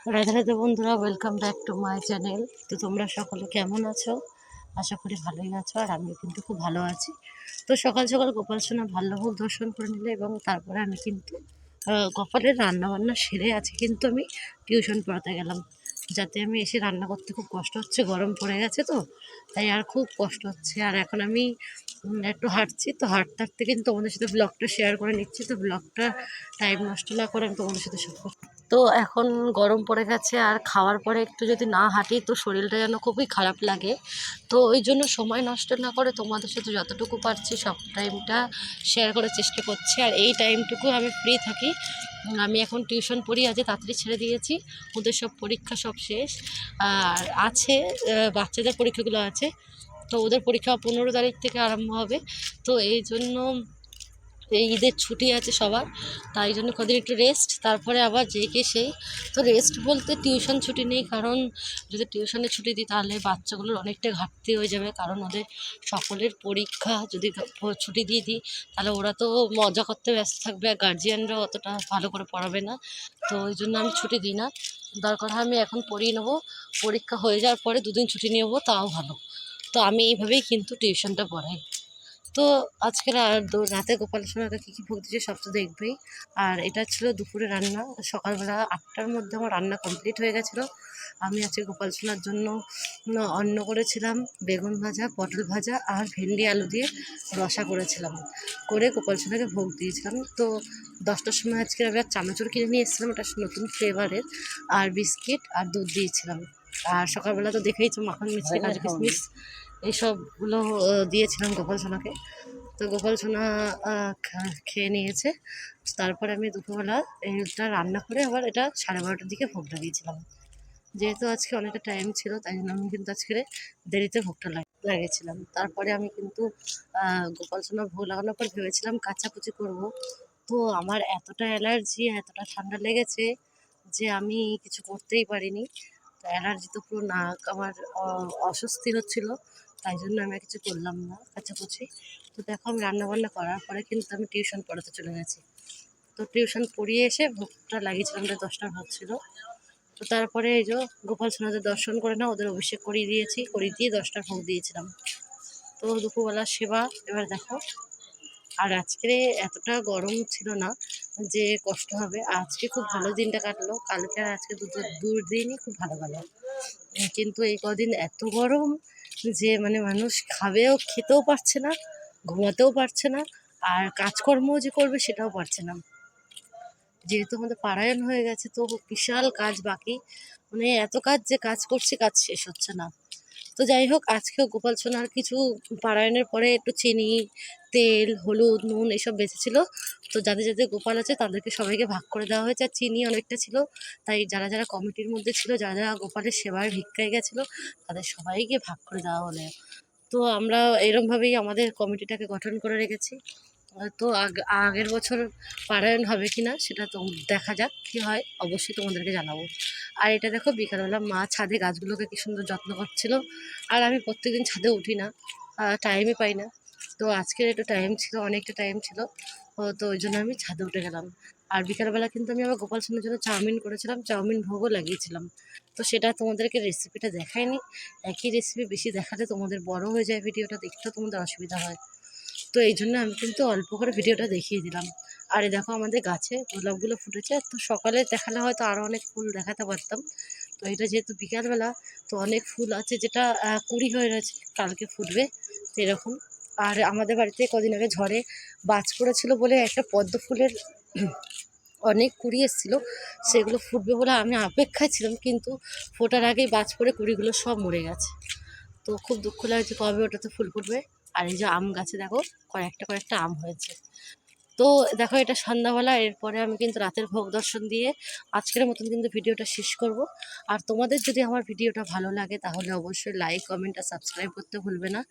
রাধা রাধা বন্ধুরা welcome back to my channel তো তোমরা সকলে কেমন আছো? আশা করি ভালোই আছো, আর আমিও কিন্তু খুব ভালো আছি। তো সকাল সকাল গোপাল সোনা ভাল্লভোগ দর্শন করে নিলে এবং তারপরে আমি কিন্তু গোপালের রান্না বান্না সেরে আছে কিন্তু আমি টিউশন পড়াতে গেলাম। যাতে আমি এসে রান্না করতে খুব কষ্ট হচ্ছে, গরম পড়ে গেছে তো, তাই আর খুব কষ্ট হচ্ছে। আর এখন আমি একটু হাঁটছি, তো হাঁটতে হাঁটতে কিন্তু তোমাদের সাথে ব্লগটা শেয়ার করে নিচ্ছি। তো ব্লগটা টাইম নষ্ট না করে আমি তোমাদের সাথে সব তো এখন গরম পড়ে গেছে আর খাওয়ার পরে একটু যদি না হাঁটি তো শরীরটা যেন খুবই খারাপ লাগে। তো ওই জন্য সময় নষ্ট না করে তোমাদের সাথে যতটুকু পারছি সব টাইমটা শেয়ার করার চেষ্টা করছি। আর এই টাইমটুকু আমি ফ্রি থাকি। আমি এখন টিউশন পড়ি আজ তাড়াতাড়ি ছেড়ে দিয়েছি। ওদের সব পরীক্ষা সব শেষ। আর আছে বাচ্চাদের পরীক্ষাগুলো আছে। তো ওদের পরীক্ষা পনেরো তারিখ থেকে আরম্ভ হবে। তো এই জন্য এই ঈদের ছুটি আছে সবার, তাই জন্য কদিন একটু রেস্ট তারপরে আবার যে কে সেই তো রেস্ট বলতে টিউশন ছুটি নেই, কারণ যদি টিউশনে ছুটি দিই তাহলে বাচ্চাগুলোর অনেকটা ঘাটতি হয়ে যাবে, কারণ ওদের সকলের পরীক্ষা যদি ছুটি দিয়ে দিই, তাহলে ওরা তো মজা করতে ব্যস্ত থাকবে আর গার্জিয়ানরা অতটা ভালো করে পড়াবে না। তো ওই জন্য আমি ছুটি দিই না। দরকার হয় আমি এখন পড়িয়ে নেব, পরীক্ষা হয়ে যাওয়ার পরে দুদিন ছুটি নেব, তাও ভালো। তো আমি এইভাবেই কিন্তু টিউশনটা পড়াই। তো আজকে রাতে গোপাল সোনাকে কী কী ভোগ দিচ্ছে সব তো দেখবেই। আর এটা ছিল দুপুরে রান্না সকালবেলা আটটার মধ্যে আমার রান্না কমপ্লিট হয়ে গেছিল। আমি আজকে গোপাল সোনার জন্য অন্ন করেছিলাম বেগুন ভাজা পটল ভাজা আর ভেন্ডি আলু দিয়ে রসা করেছিলাম। করে গোপাল সোনাকে ভোগ দিয়েছিলাম। তো দশটার সময় আজকে আমি চানাচুর কিনে নিয়ে এসেছিলাম ওটা নতুন ফ্লেভারের আর বিস্কিট আর দুধ দিয়েছিলাম। আর সকালবেলা তো দেখেইছো মাখন মিষ্টি কাজু কিশমিশ এইসবগুলো দিয়েছিলাম গোপাল সোনাকে তো গোপাল সোনা খেয়ে নিয়েছে। তারপরে আমি দুপুরবেলা এইটা রান্না করে আবার এটা সাড়ে বারোটার দিকে ভোগ লাগিয়েছিলাম যেহেতু আজকে অনেকটা টাইম ছিল, তাই জন্য আমি কিন্তু আজকে দেরিতে ভোগটা লাগ- লাগিয়েছিলাম। তারপরে আমি কিন্তু গোপাল সোনার ভোগ লাগানোর পর ভেবেছিলাম কাচাকুচি করব। তো আমার এতটা অ্যালার্জি, এতটা ঠান্ডা লেগেছে যে আমি কিছু করতেই পারিনি। অ্যালার্জি তো পুরো নাক আমার অস্বস্তি হচ্ছিল তাই জন্য আমি কিছু করলাম না, কাচাকুচি। তো দেখো আমি রান্নাবান্না করার পরে কিন্তু আমি টিউশন পড়াতে চলে গেছি। তো টিউশন পড়িয়ে এসে ভোগটা লাগিয়েছিলাম ওটা দশটার ভোগ ছিল। তো তারপরে এই যে গোপাল সোনাদের দর্শন করে না, ওদের অভিষেক করিয়ে দিয়েছি, করিয়ে দিয়ে দশটার ভোগ দিয়েছিলাম। তো দুপুরবেলার সেবা, এবার দেখো। আর আজকে এতটা গরম ছিল না যে কষ্ট হবে। আজকে খুব ভালো দিনটা কাটলো। কালকে আর আজকে দুটো দুদিনই খুব ভালো গেল। কিন্তু এই কদিন এত গরম যে মানে মানুষ খাবেও, খেতেও পারছে না, ঘুমাতেও পারছে না, আর কাজকর্মও যে করবে সেটাও পারছে না। যেহেতু আমাদের পারায়ণ হয়ে গেছে, তো বিশাল কাজ বাকি। মানে এত কাজ যে কাজ করছি, কাজ শেষ হচ্ছে না। তো যাই হোক, আজকেও গোপাল সোনার কিছু পারায়ণের পরে একটু চিনি তেল, হলুদ, নুন এসব বেঁচেছিল। তো যাদের যাদের গোপাল আছে তাদেরকে সবাইকে ভাগ করে দেওয়া হয়েছে। আর চিনি অনেকটা ছিল। তাই যারা যারা কমিটির মধ্যে ছিল, যারা যারা গোপালের সেবায় ভিক্ষায় গেছিল, তাদের সবাইকে ভাগ করে দেওয়া হলো। তো আমরা এরমভাবেই আমাদের কমিটিটাকে গঠন করে রেখেছি। তো আগ- আগের বছর পারায়ণ হবে কি না সেটা তো দেখা যাক কি হয়। অবশ্যই তোমাদেরকে জানাব। আর এটা দেখো, বিকালবেলা মা ছাদে গাছগুলোকে কি সুন্দর যত্ন করছিল। আর আমি প্রত্যেকদিন ছাদে উঠি না। টাইমই পাই না। তো আজকের একটু টাইম ছিল, অনেকটা টাইম ছিল। তো ওই জন্য আমি ছাদে উঠে গেলাম। আর বিকালবেলা কিন্তু আমি আবার গোপাল সোনার জন্য চাউমিন করেছিলাম, চাউমিন ভোগও লাগিয়েছিলাম। তো সেটা তোমাদেরকে রেসিপিটা দেখায়নি। একই রেসিপি বেশি দেখালে তোমাদের বড় হয়ে যায় ভিডিওটা দেখতেও তোমাদের অসুবিধা হয়। তো এই জন্য আমি কিন্তু অল্প করে ভিডিওটা দেখিয়ে দিলাম। আর দেখো আমাদের গাছে গোলাপগুলো ফুটেছে, তো সকালে দেখালে হয়তো আরও অনেক ফুল দেখাতে পারতাম। তো এটা যেহেতু বিকালবেলা, তো অনেক ফুল আছে যেটা কুড়ি হয়ে রয়েছে, কালকে ফুটবে এরকম। আর আমাদের বাড়িতে কদিন আগে ঝড়ে বাজ পড়েছিল বলে একটা পদ্ম ফুলের অনেক কুড়ি এসেছিল, সেগুলো ফুটবে বলে আমি অপেক্ষায় ছিলাম, কিন্তু ফোটার আগেই বাজ পড়ে কুড়িগুলো সব মরে গেছে। তো খুব দুঃখ লাগছে কবে ওটাতে ফুল ফুটবে। আর এই যে আম গাছে দেখো, কয়েকটা কয়েকটা আম হয়েছে। তো দেখো এটা সন্ধ্যাবেলা, এরপরে আমি কিন্তু রাতের ভোগ দর্শন দিয়ে আজকের মতন কিন্তু ভিডিওটা শেষ করব। আর তোমাদের যদি আমার ভিডিওটা ভালো লাগে, তাহলে অবশ্যই লাইক কমেন্ট আর সাবস্ক্রাইব করতে ভুলবে না।